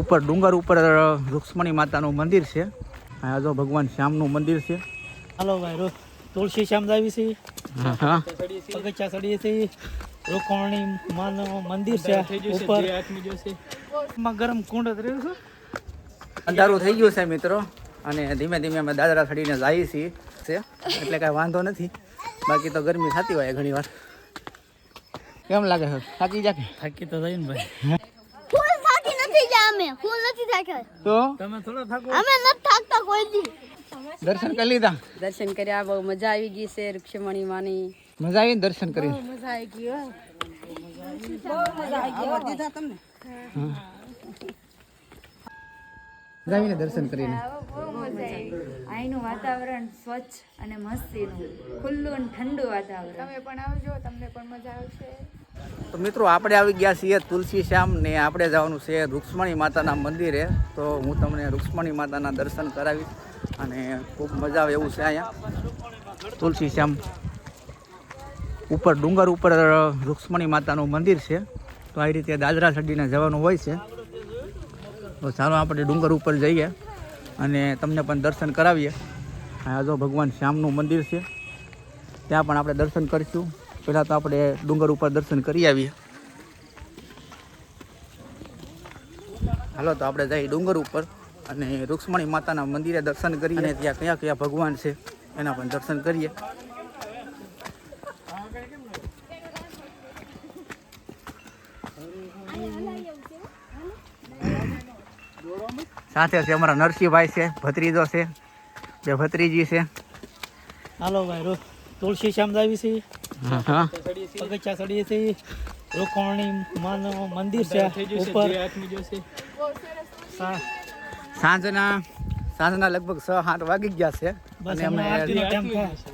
ઉપર ડુંગર ઉપર રૂક્ષ્મણી માતાનું મંદિર છે. અહીંયા જો ભગવાન શ્યામનું મંદિર છે. હાલો ભાઈ રો તુલસી શ્યામ જાવી છે. હા. હા પગથિયા ચડીએ છે. રોકવણી માનું મંદિર છે ઉપર. માં ગરમ કુંડ જ રહ્યું છે. અંધારું થઈ ગયું છે મિત્રો. અને ધીમે ધીમે અમે દાદરા ચડીને જઈએ છીએ. છે. એટલે કાંઈ વાંધો નથી. બાકી તો ગરમી થતી હોય ઘણી વાર કેમ લાગે છે? થાકી જાય થાકી તો જાય ને ભાઈ. અમે ફૂલ નથી થાક્યા. તો? તમે થોડા થાકો. અમે નથી થાકતા કોઈ દી. દર્શન કરી લીધા? દર્શન કર્યા બહુ મજા આવી ગઈ છે રૂક્ષમણી માની મજા આવી દર્શન કરી? મજા આવી ગઈ મજા આવીને દર્શન કરીને અહીંનું વાતાવરણ સ્વચ્છ અને મસ્તીનું ખુલ્લું અને ઠંડુ વાતાવરણ. તો મિત્રો આપણે આવી ગયા છીએ તુલસી શ્યામ ને આપણે જવાનું છે રૂક્ષ્મણી માતાના મંદિરે. તો હું તમને રૂક્ષ્મણી માતાના દર્શન કરાવીશ અને ખૂબ મજા આવે એવું છે અહીંયા. તુલસી શ્યામ ઉપર, ડુંગર ઉપર રૂક્ષ્મણી માતાનું મંદિર છે. તો આવી રીતે દાદરા સડીને જવાનું હોય છે. તો ચાલો આપણે ડુંગર ઉપર જઈએ અને તમને પણ દર્શન કરાવીએ. આ જો ભગવાન શ્યામનું મંદિર છે. ત્યાં પણ આપણે દર્શન કરીશું. પહેલાં તો આપણે ડુંગર ઉપર દર્શન કરી આવીએ. હાલો, તો આપણે જઈએ ડુંગર ઉપર અને રૂક્ષ્મણી માતાના મંદિરે દર્શન કરીએ. ત્યાં કયા કયા ભગવાન છે, એના પણ દર્શન કરીએ. સાથે છે અમારા નરસિંહભાઈ છે, ભત્રીજો છે, બે ભત્રીજી છે. હાલો ભાઈ તુલસી શ્યામદાવી છે. પગથિયા ચડીએ છે રોકવણી માનું મંદિર છે ઉપર. સાંજના સાંજના લગભગ છ આઠ વાગી ગયા છે. અને અમે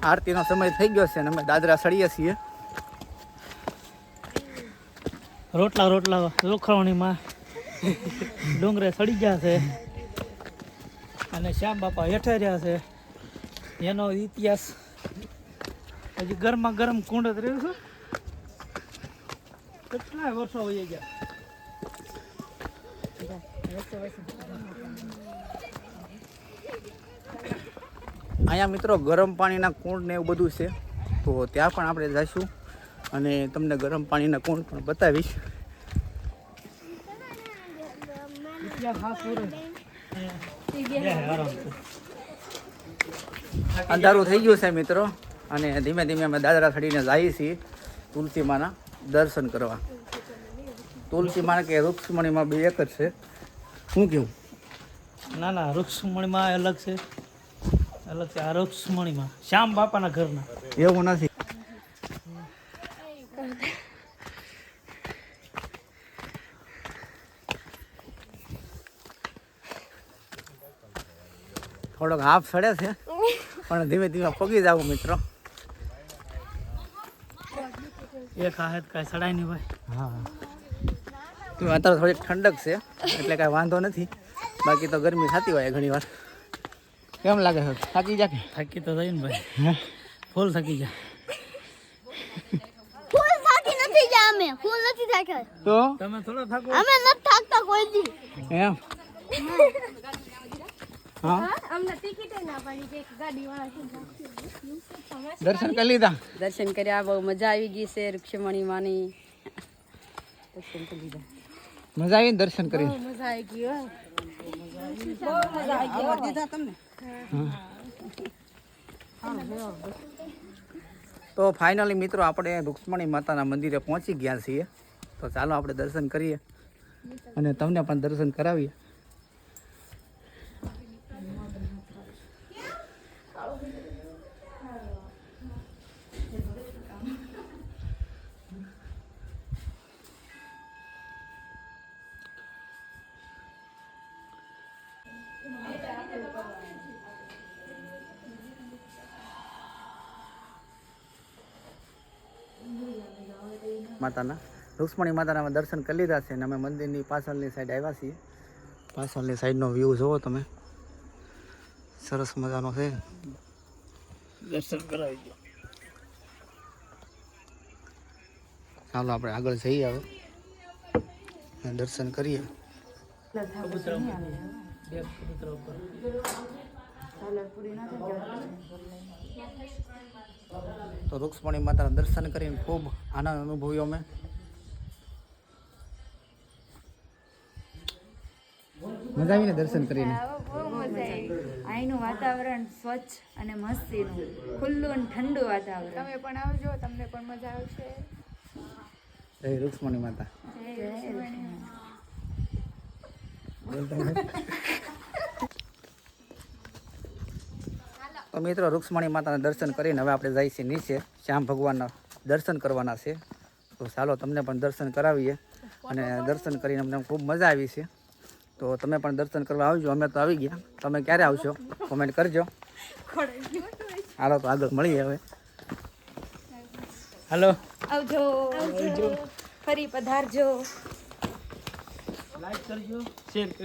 આરતીનો સમય. થઈ ગયો છે અને અમે દાદરા સળીએ છીએ. રોટલા રોટલા લોખવણીમાં ડુંગરે સડી ગયા છે. અને શ્યામ બાપા હેઠે રહ્યા છે. એનો ઇતિહાસ હજી ગરમા ગરમ કુંડ જ રહ્યું છે. કેટલા વર્ષો વહી ગયા? અહીંયા મિત્રો ગરમ પાણીના કુંડ ને એવું બધું છે. તો ત્યાં પણ આપણે જઈશું અને તમને ગરમ પાણીના કુંડ પણ બતાવીશ. અંધારું થઈ ગયું છે મિત્રો. અને ધીમે ધીમે અમે દાદરા ચડીને જઈએ છીએ તુલસી માના દર્શન કરવા. તુલસી માના કે રૂક્ષમણીમાં બે એક જ છે. શું કેવું ના ના રૂક્ષમણીમાં અલગ છે. અલગ છે. આ રૂક્ષમણીમાં. શ્યામ બાપાના ઘરના. એવું નથી. થોડોક હાફ સડે છે. પણ ધીમે ધીમે પગી જાવ મિત્રો. એક હાથ કાંઈ સડાય નહીં ભાઈ. હા. તો અત્યારે થોડીક ઠંડક છે એટલે કાંઈ વાંધો નથી. બાકી તો ગરમી થતી હોય ઘણી વાર. કેમ લાગે છે? થાકી જા કે? થાકી તો થઈ ને ભાઈ ફૂલ થાકી જાય ફૂલ થાકી નથી જા અમે. ફૂલ નથી થાક્યા. તો? તમે થોડો થાકો. અમે નથી થાકતા કોઈ દી. એમ? હા. અમને ટિકિટ ના પડી કે ગાડી વાળા દર્શન કરી લીધા? દર્શન કર્યા બહુ મજા આવી ગઈ છે રૂક્ષમણી માની. દર્શન કરી લીધા. મજા આવી દર્શન કરી? મજા આવી ગઈ તો ફાઇનલી મિત્રો આપણે રૂક્ષ્મણી માતાના મંદિરે પહોંચી ગયા છીએ. તો ચાલો આપણે દર્શન કરીએ અને તમને પણ દર્શન કરાવીએ. માતાના. રુક્ષ્મણી માતાના દર્શન કરી લીધા છે અને અમે મંદિરની પાછળની સાઈડ આવ્યા છીએ. પાછળની સાઈડનો વ્યૂ જુઓ તમે. સરસ મજાનો છે. દર્શન કરાવી દો. ચાલો આપણે આગળ જઈએ હવે. દર્શન કરીએ કબૂતર બે કબૂતર ઉપર ઝાલર પૂરી તો રૂક્ષ્મણી માતાના દર્શન કરીને ખૂબ આનંદ અનુભવ્યો અમે. મજા આવીને દર્શન કરીને. બહુ મજા આવી. અહીંનું વાતાવરણ સ્વચ્છ અને મસ્તીનું ખુલ્લું અને ઠંડુ વાતાવરણ. તમે પણ આવજો તમને પણ મજા આવશે. જય રૂક્ષ્મણી માતા. તો મિત્રો રૂક્ષ્મણી માતાના દર્શન કરીને હવે આપણે જઈએ છીએ નીચે. શ્યામ ભગવાનના દર્શન કરવાના છે. તો ચાલો તમને પણ દર્શન કરાવીએ. અને દર્શન કરીને અમને ખૂબ મજા આવી છે. તો તમે પણ દર્શન કરવા આવજો. અમે તો આવી ગયા. તમે ક્યારે આવશો? કોમેન્ટ કરજો. હાલો તો આગળ મળીએ હવે. હાલો. આવજો. ફરી પધારજો. લાઈક કરજો શેર કરજો.